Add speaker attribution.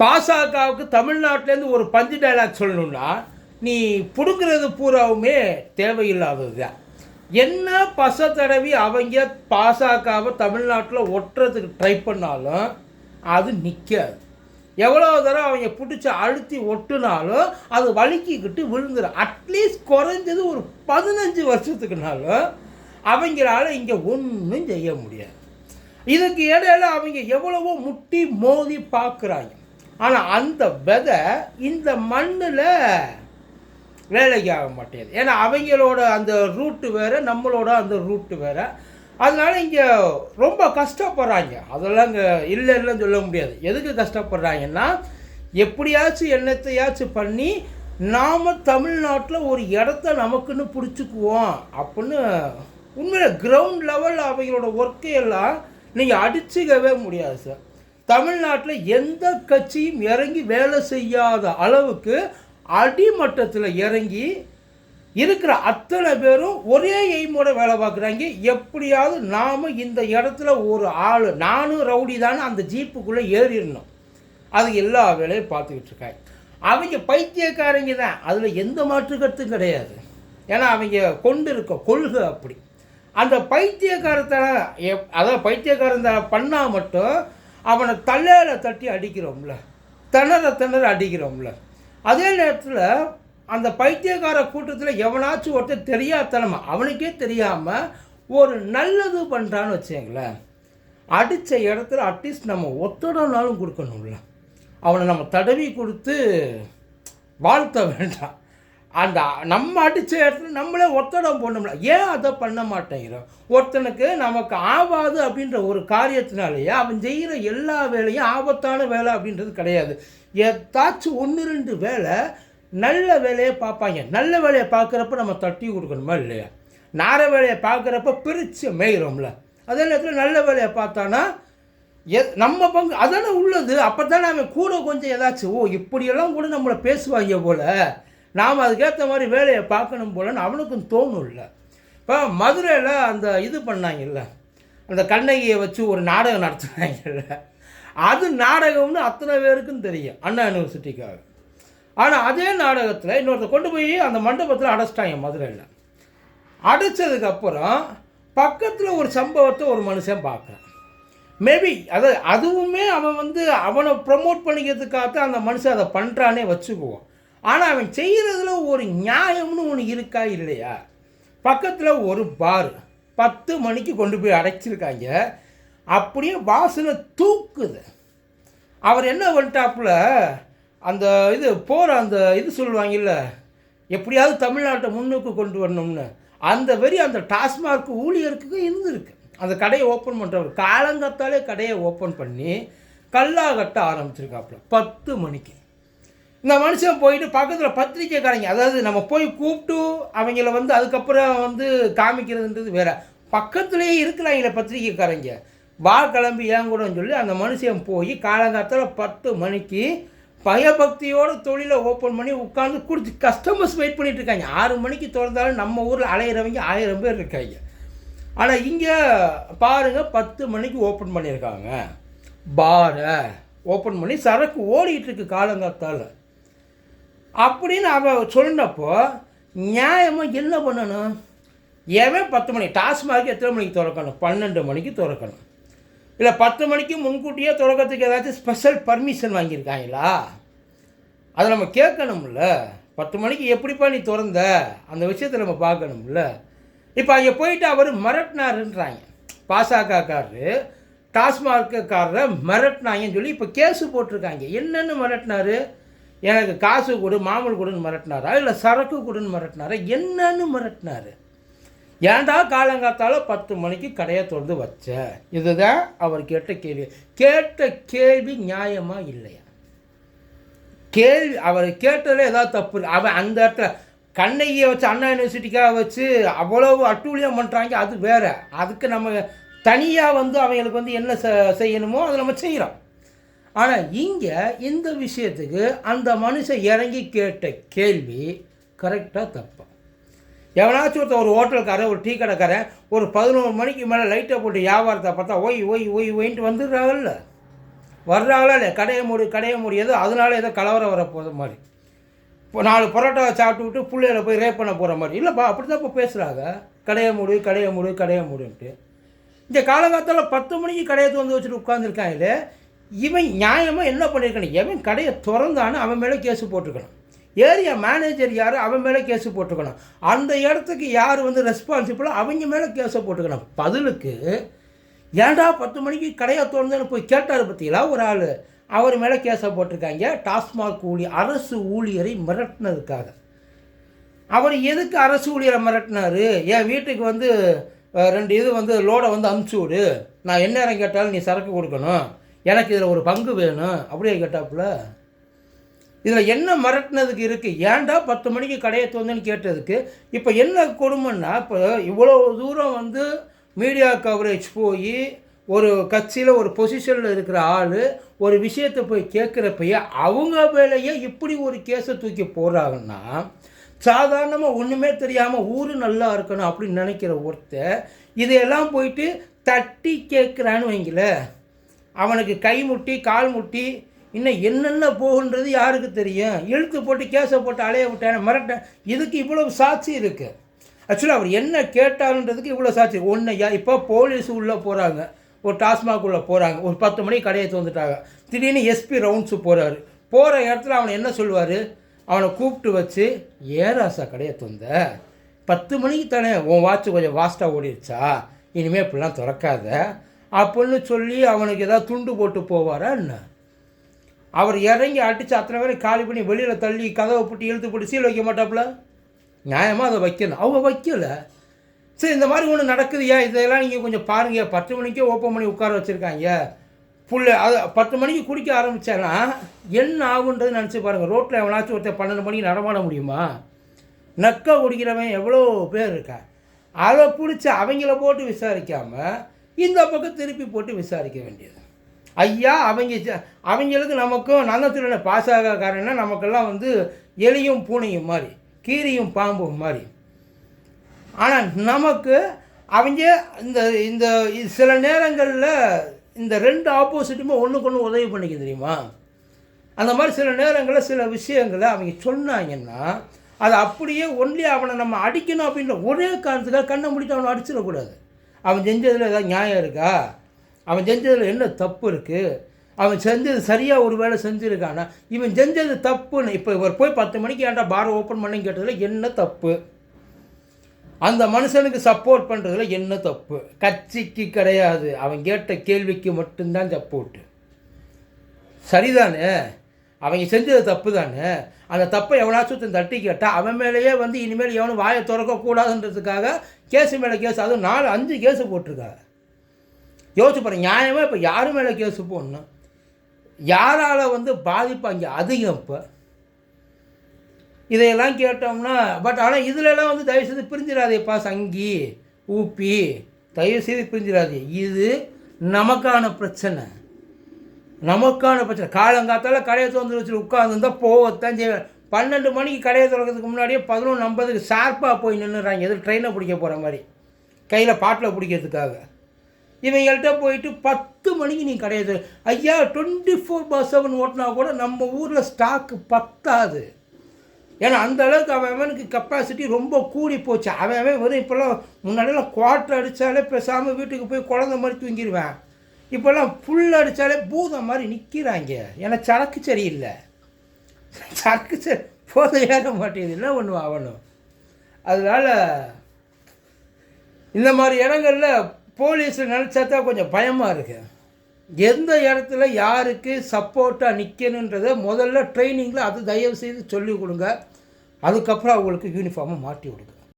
Speaker 1: பாசகவுக்கு தமிழ்நாட்டிலேருந்து ஒரு பஞ்சு டைலாக் சொல்லணும்னா நீ பிடுங்கிறது பூராவுமே தேவையில்லாதது தான் என்ன பச தடவி அவங்க பாசகவை தமிழ்நாட்டில் ஒட்டுறதுக்கு ட்ரை பண்ணாலும் அது நிற்காது எவ்வளோ தடவை அவங்க பிடிச்சி அழுத்தி ஒட்டுனாலும் அது வலுக்கிக்கிட்டு விழுந்துடும் அட்லீஸ்ட் குறைஞ்சது ஒரு பதினஞ்சு வருஷத்துக்குனாலும் அவங்களால இங்கே ஒன்றும் செய்ய முடியாது. இதுக்கு இடையில அவங்க எவ்வளவோ முட்டி மோதி பார்க்குறாங்க ஆனால் அந்த விதை இந்த மண்ணில் வேலைக்கு ஆக மாட்டேங்குது. ஏன்னா அவங்களோட அந்த ரூட்டு வேறு நம்மளோட அந்த ரூட்டு வேறு. அதனால் இங்கே ரொம்ப கஷ்டப்படுறாங்க. அதெல்லாம் இங்கே இல்லை இல்லைன்னு சொல்ல முடியாது. எதுக்கு கஷ்டப்படுறாங்கன்னா எப்படியாச்சும் என்னத்தையாச்சும் பண்ணி நாம் தமிழ்நாட்டில் ஒரு இடத்த நமக்குன்னு பிடிச்சிக்குவோம் அப்படின்னு உண்மையில் கிரவுண்ட் லெவலில் அவங்களோட ஒர்க்கையெல்லாம் நீங்கள் அடிச்சுக்கவே முடியாது சார் தமிழ்நாட்டில் எந்த கட்சியும் இறங்கி வேலை செய்யாத அளவுக்கு அடிமட்டத்தில் இறங்கி இருக்கிற அத்தனை பேரும் ஒரே எய்மோட வேலை பார்க்குறாங்க. எப்படியாவது நாம் இந்த இடத்துல ஒரு ஆள் நானும் ரவுடி தானே அந்த ஜீப்புக்குள்ளே ஏறிடணும். அது எல்லா வேலையும் பார்த்துக்கிட்டு இருக்காங்க. அவங்க பைத்தியக்காரங்க தான். அதில் எந்த மாற்று கருத்தும் கிடையாது. ஏன்னா அவங்க கொண்டு இருக்க கொள்கை அப்படி. அந்த பைத்தியக்காரத்தை எப் அதாவது பைத்தியக்காரன் பண்ணால் மட்டும் அவனை தலையில் தட்டி அடிக்கிறோம்ல. திணற திணற அடிக்கிறோம்ல. அதே நேரத்தில் அந்த பைத்தியக்கார கூட்டத்தில் எவனாச்சும் ஒருத்தர் தெரியாதனமா அவனுக்கே தெரியாமல் ஒரு நல்லது பண்ணுறான்னு வச்சுங்களேன் அடித்த இடத்துல அட்லீஸ்ட் நம்ம ஒத்தடனாலும் கொடுக்கணும்ல. அவனை நம்ம தடவி கொடுத்து வாழ்த்த வேண்டாம். அந்த நம்ம அடித்த இடத்துல நம்மளே ஒத்தடம் போடணும்ல. ஏன் அதை பண்ண மாட்டேங்கிறோம் ஒருத்தனுக்கு நமக்கு ஆவாது அப்படின்ற ஒரு காரியத்தினாலேயே அவன் செய்கிற எல்லா வேலையும் ஆபத்தான வேலை அப்படின்றது கிடையாது. ஏதாச்சும் ஒன்று ரெண்டு வேலை நல்ல வேலையை பார்ப்பாங்க. நல்ல வேலையை பார்க்குறப்ப நம்ம தட்டி கொடுக்கணுமா இல்லையா? நார வேலையை பார்க்குறப்ப பிரித்து மேயிறோம்ல. அதே நேரத்தில் நல்ல வேலையை பார்த்தானா எ நம்ம பங்கு அதானே உள்ளது. அப்போ தானே அவன் கூட கொஞ்சம் ஏதாச்சும் ஓ இப்படியெல்லாம் கூட நம்மளை பேசுவாங்க போல். நாம் அதுக்கேற்ற மாதிரி வேலையை பார்க்கணும் போலன்னு அவனுக்கும் தோணும் இல்லை. இப்போ மதுரையில் அந்த இது பண்ணாங்கல்ல அந்த கண்ணகியை வச்சு ஒரு நாடகம் நடத்துனாங்கல்ல. அது நாடகம்னு அத்தனை பேருக்கும் தெரியும் அண்ணா யூனிவர்சிட்டிக்காக. ஆனால் அதே நாடகத்தில் இன்னொருத்தர் கொண்டு போய் அந்த மண்டபத்தில் அடைச்சிட்டாங்க மதுரையில். அடைச்சதுக்கப்புறம் பக்கத்தில் ஒரு சம்பவத்தை ஒரு மனுஷன் பார்க்குறான். மேபி அது அதுவுமே அவன் வந்து அவனை ப்ரமோட் பண்ணிக்கிறதுக்காக அந்த மனுஷன் அதை பண்ணுறானே வச்சுக்குவோம் ஆனால் அவன் செய்கிறதுல ஒரு நியாயம்னு ஒன்று இருக்கா இல்லையா? பக்கத்தில் ஒரு பார் பத்து மணிக்கு கொண்டு போய் அடைச்சிருக்காங்க. அப்படியே வாசனை தூக்குது. அவர் என்ன பண்ணிட்டாப்புல? அந்த இது போகிற அந்த இது சொல்லுவாங்கல்ல எப்படியாவது தமிழ்நாட்டை முன்னுக்கு கொண்டு வரணும்னு. அந்த வெறி அந்த டாஸ்மாக் ஊழியருக்கு இருந்திருக்கு. அந்த கடையை ஓப்பன் பண்ணுறவர் காலங்கத்தாலே கடையை ஓப்பன் பண்ணி கல்லா கட்ட ஆரம்பிச்சிருக்காப்புல. பத்து மணிக்கு. இந்த மனுஷன் போயிட்டு பக்கத்தில் பத்திரிக்கைக்காரங்க அதாவது நம்ம போய் கூப்பிட்டு அவங்கள வந்து அதுக்கப்புறம் வந்து காமிக்கிறதுன்றது வேற. பக்கத்துலேயே இருக்கிறாங்களே பத்திரிக்கைக்காரங்க. வா கிளம்பி ஏங்கூடன்னு சொல்லி அந்த மனுஷன் போய் காலங்காலத்தில் பத்து மணிக்கு பயபக்தியோட தொழிலை ஓப்பன் பண்ணி உட்காந்து குடிச்சு கஸ்டமர்ஸ் வெயிட் பண்ணிகிட்டு இருக்காங்க. ஆறு மணிக்கு திறந்தாலும் நம்ம ஊரில் அலையிறவங்க ஆயிரம் பேர் இருக்காங்க. ஆனால் இங்கே பாருங்கள் பத்து மணிக்கு ஓப்பன் பண்ணியிருக்காங்க. பாரை ஓப்பன் பண்ணி சரக்கு ஓடிக்கிட்டு இருக்கு காலங்காத்தால். அப்படின்னு அவள் சொன்னப்போ நியாயமாக என்ன பண்ணணும்? எவன் பத்து மணி டாஸ்மார்க் எத்தனை மணிக்கு திறக்கணும்? பன்னெண்டு மணிக்கு திறக்கணும். இல்லை பத்து மணிக்கு முன்கூட்டியே திறக்கிறதுக்கு ஏதாச்சும் ஸ்பெஷல் பர்மிஷன் வாங்கியிருக்காங்களா? அதை நம்ம கேட்கணும்ல. பத்து மணிக்கு எப்படிப்பா நீ திறந்த? அந்த விஷயத்தை நம்ம பார்க்கணும்ல. இப்போ அங்கே போயிட்டு அவர் மிரட்டினாருன்றாங்க. பாசகக்காரரு டாஸ்மார்க்காரரை மிரட்டினாங்கன்னு சொல்லி இப்போ கேஸு போட்டிருக்காங்க. என்னென்னு மிரட்டினாரு? எனக்கு காசு கொடு மாமூல் கொடுன்னு மிரட்டினாரா? இல்லை சரக்கு கொடுன்னு மிரட்டினாரா? என்னன்னு மிரட்டினார். ஏன்டா காலங்காத்தால் பத்து மணிக்கு கடையை திறந்து வச்ச? இதுதான் அவர் கேட்ட கேள்வி. கேட்ட கேள்வி நியாயமாக இல்லையா? கேள்வி அவர் கேட்டதில் ஏதாவது தப்பு இல்லை. அவன் அந்த இடத்துல கண்ணகியை வச்சு அண்ணா யூனிவர்சிட்டிக்காக வச்சு அவ்வளவு அட்டூழியம் பண்ணுறாங்க அது வேறு. அதுக்கு நம்ம தனியாக வந்து அவங்களுக்கு வந்து என்ன செ- செய்யணுமோ அதை நம்ம செய்கிறோம் ஆனால் இங்கே இந்த விஷயத்துக்கு அந்த மனுஷன் இறங்கி கேட்ட கேள்வி கரெக்டாக தப்பா? எவனாச்சும் ஒருத்தன் ஒரு ஹோட்டல்காரன் ஒரு டீ கடைக்காரன் ஒரு பதினோரு மணிக்கு மேலே லைட்டை போட்டு வியாபாரத்தை பார்த்தா ஒய் ஒய் ஒய் ஒயின்ட்டு வந்துடுறாங்கல்ல? வர்றாங்களா இல்லை கடையை மூடி கடையை முடியாது அதனால ஏதோ கலவரம் வர போகிற மாதிரி. இப்போ நாலு பரோட்டாவை சாப்பிட்டு விட்டு பிள்ளைகளை போய் ரேப் பண்ண போகிற மாதிரி. இல்லைப்பா அப்படி தான் இப்போ பேசுகிறாங்க கடையை மூடு கடையை மூடு கடையை மூடுன்ட்டு. இந்த காலகாலத்தில் பத்து மணிக்கு கடையை திறந்து வச்சுட்டு உட்காந்துருக்காங்களே இவன் நியாயமாக என்ன பண்ணியிருக்கணும் எவன் கடையை திறந்தானு அவன் மேலே கேஸு போட்டிருக்கணும். ஏரியா மேனேஜர் யார் அவன் மேலே கேஸு போட்டிருக்கணும். அந்த இடத்துக்கு யார் வந்து ரெஸ்பான்சிபிளோ அவங்க மேலே கேஸை போட்டுக்கணும். பதிலுக்கு ஏண்டா பத்து மணிக்கு கடையை திறந்தேன்னு போய் கேட்டார் பார்த்தீங்களா? ஒரு ஆள். அவர் மேலே கேஸை போட்டிருக்காங்க. டாஸ்மாக் ஊழி அரசு ஊழியரை மிரட்டினதுக்காக. அவர் எதுக்கு அரசு ஊழியரை மிரட்டினார்? என் வீட்டுக்கு வந்து ரெண்டு இது வந்து லோடை வந்து அமுச்சு விடு. நான் என்ன நேரம் கேட்டாலும் நீ சரக்கு கொடுக்கணும். எனக்கு இதில் ஒரு பங்கு வேணும் அப்படியே கேட்டாப்புல. இதில் என்ன மிரட்டினதுக்கு இருக்குது ஏன்டா பத்து மணிக்கு கடையை திறந்துன்னு கேட்டதுக்கு? இப்போ என்ன கொடுமைன்னா இப்போ இவ்வளோ தூரம் வந்து மீடியா கவரேஜ் போய் ஒரு கட்சியில் ஒரு பொசிஷனில் இருக்கிற ஆள் ஒரு விஷயத்தை போய் கேட்குறப்பயே அவங்க வேலையே இப்படி ஒரு கேஸை தூக்கி போடுறாங்கன்னா சாதாரணமாக ஒன்றுமே தெரியாமல் ஊர் நல்லா இருக்கணும் அப்படின்னு நினைக்கிற ஒருத்தர் இதையெல்லாம் போயிட்டு தட்டி கேட்குறான்னு வைங்களேன். அவனுக்கு கை முட்டி கால் முட்டி இன்னும் என்னென்ன போகுன்றது யாருக்கு தெரியும்? இழுத்து போட்டு கேஸை போட்டு அலைய விட்டேன் மிரட்டேன் இதுக்கு இவ்வளவு சாட்சி இருக்குது ஆக்சுவலாக அவர் என்ன கேட்டாருன்றதுக்கு இவ்வளோ சாட்சி. ஒன்று இப்போ போலீஸ் உள்ளே போகிறாங்க ஒரு டாஸ்மாக் உள்ளே போகிறாங்க ஒரு பத்து மணிக்கு கடையை திறந்துட்டாங்க. திடீர்னு எஸ்பி ரவுண்ட்ஸு போகிறாரு போகிற இடத்துல அவனை என்ன சொல்லுவார்? அவனை கூப்பிட்டு வச்சு ஏராசா கடையை தந்த பத்து மணிக்கு தானே உன் வாட்சு கொஞ்சம் வாஸ்ட்டாக ஓடிடுச்சா இனிமேல் இப்படிலாம் திறக்காத. அப்படின்னு சொல்லி அவனுக்கு ஏதாவது துண்டு போட்டு போவாரா என்ன? அவர் இறங்கி அடித்து அத்தனை பேரை காலி பண்ணி வெளியில் தள்ளி கதவை போட்டு இழுத்து போட்டு சீல் வைக்க மாட்டாப்புல? நியாயமாக அதை வைக்கணும். அவங்க வைக்கலை. சரி இந்த மாதிரி ஒன்று நடக்குதுயா இதெல்லாம் நீங்கள் கொஞ்சம் பாருங்க. பத்து மணிக்கே ஓப்பன் பண்ணி உட்கார வச்சுருக்காங்க. புள்ள அது பத்து மணிக்கு குடிக்க ஆரம்பித்தேன்னா என்ன ஆகுன்றது நினச்சி பாருங்கள் ரோட்டில் எவனாச்சும் ஒருத்தன் பன்னெண்டு மணிக்கு நடமாட முடியுமா? நக்க குடிக்கிறவன் எவ்வளோ பேர் இருக்கா? அதை பிடிச்சி அவங்கள போட்டு விசாரிக்காமல் இந்த பக்கம் திருப்பி போட்டு விசாரிக்க வேண்டியது. ஐயா அவங்க அவங்களுக்கு நமக்கும் நன்னத்தின பாஸ் ஆக காரணம் நமக்கெல்லாம் வந்து எலியும் பூனையும் மாதிரி கீரியும் பாம்பும் மாதிரி. ஆனால் நமக்கு அவங்க இந்த இந்த சில நேரங்களில் இந்த ரெண்டு ஆப்போசிட்டுமே ஒன்றுக்கு ஒன்று உதவி பண்ணிக்க தெரியுமா? அந்த மாதிரி சில நேரங்களில் சில விஷயங்களை அவங்க சொன்னாங்கன்னா அது அப்படியே ஒன்லி அவனை நம்ம அடிக்கணும் அப்படின்ற ஒரே காரணத்துக்காக கண்ணை முடித்து அவனை அடிச்சிடக்கூடாது. அவன் செஞ்சதில் ஏதாவது நியாயம் இருக்கா? அவன் செஞ்சதில் என்ன தப்பு இருக்குது அவன் செஞ்சது சரியாக ஒரு வேளை செஞ்சுருக்கானா? இவன் செஞ்சது தப்புன்னு இப்போ இவர் போய் பத்து மணிக்கு ஏன்டா பாரை ஓப்பன் பண்ணி கேட்டதில் என்ன தப்பு? அந்த மனுஷனுக்கு சப்போர்ட் பண்ணுறதுல என்ன தப்பு? கட்சிக்கு கிடையாது. அவன் கேட்ட கேள்விக்கு மட்டும்தான் சப்போர்ட்டு சரிதானே? அவங்க செஞ்சது தப்பு தானே அந்த தப்பை எவனாச்சும் தட்டி கேட்டால் அவன் மேலேயே வந்து இனிமேல் எவனும் வாயை திறக்கக்கூடாதுன்றதுக்காக கேஸு மேலே கேஸ் அதுவும் நாலு அஞ்சு கேஸு போட்டிருக்காங்க. யோசிச்சு போகிறேன் நியாயமாக இப்போ யார் மேலே கேஸு போடணும்? யாரால் வந்து பாதிப்பு அங்கே அதிகம் இப்போ? இதையெல்லாம் கேட்டோம்னா பட் ஆனால் இதுலலாம் வந்து தயவுசெய்து பிரிஞ்சிடாதேப்பா சங்கி ஊப்பி தயவுசெய்து பிரிஞ்சிடாதே. இது நமக்கான பிரச்சனை. நமக்கான பிரச்சனை. காலங்காத்தால கடையை திறந்து வச்சுட்டு உட்காந்துருந்தால் போகத்தான் செய்வேன் பன்னெண்டு மணிக்கு கடையை திறக்கிறதுக்கு முன்னாடியே பதினொன்று ஐம்பதுக்கு ஷார்ப்பாக போய் நின்றுறாங்க எது ட்ரெயினை பிடிக்க போகிற மாதிரி? கையில் பாட்டில் பிடிக்கிறதுக்காக. இவங்கள்ட்ட போயிட்டு பத்து மணிக்கு நீ கிடையாது ஐயா டுவெண்ட்டி ஃபோர் பார் செவன் ஓட்டினா கூட நம்ம ஊரில் ஸ்டாக்கு பத்தாது. ஏன்னா அந்த அளவுக்கு அவன் அவனுக்கு கெப்பாசிட்டி ரொம்ப கூடி போச்சு. அவன் அவன் வெறும் இப்போல்லாம் முன்னாடியெல்லாம் குவார்ட்டர் அடித்தாலே பேசாமல் வீட்டுக்கு போய் குழந்த மாதிரி தூங்கிடுவேன் இப்போல்லாம் புல் அடித்தாலே பூதம் மாதிரி நிற்கிறாங்க ஏன்னா சரக்கு சரியில்லை சரக்கு சரி போதை ஏற மாட்டேங்குது. என்ன ஒன்று ஆகணும் அதனால் இந்த மாதிரி இடங்கள்ல போலீஸ் நினச்சா தான் கொஞ்சம் பயமாக இருக்கு. எந்த இடத்துல யாருக்கு சப்போர்ட்டாக நிற்கணுன்றதை முதல்ல ட்ரைனிங்கில் அது தயவு செய்து சொல்லிக் கொடுங்க. அதுக்கப்புறம் அவங்களுக்கு யூனிஃபார்மை மாட்டி விடுங்க.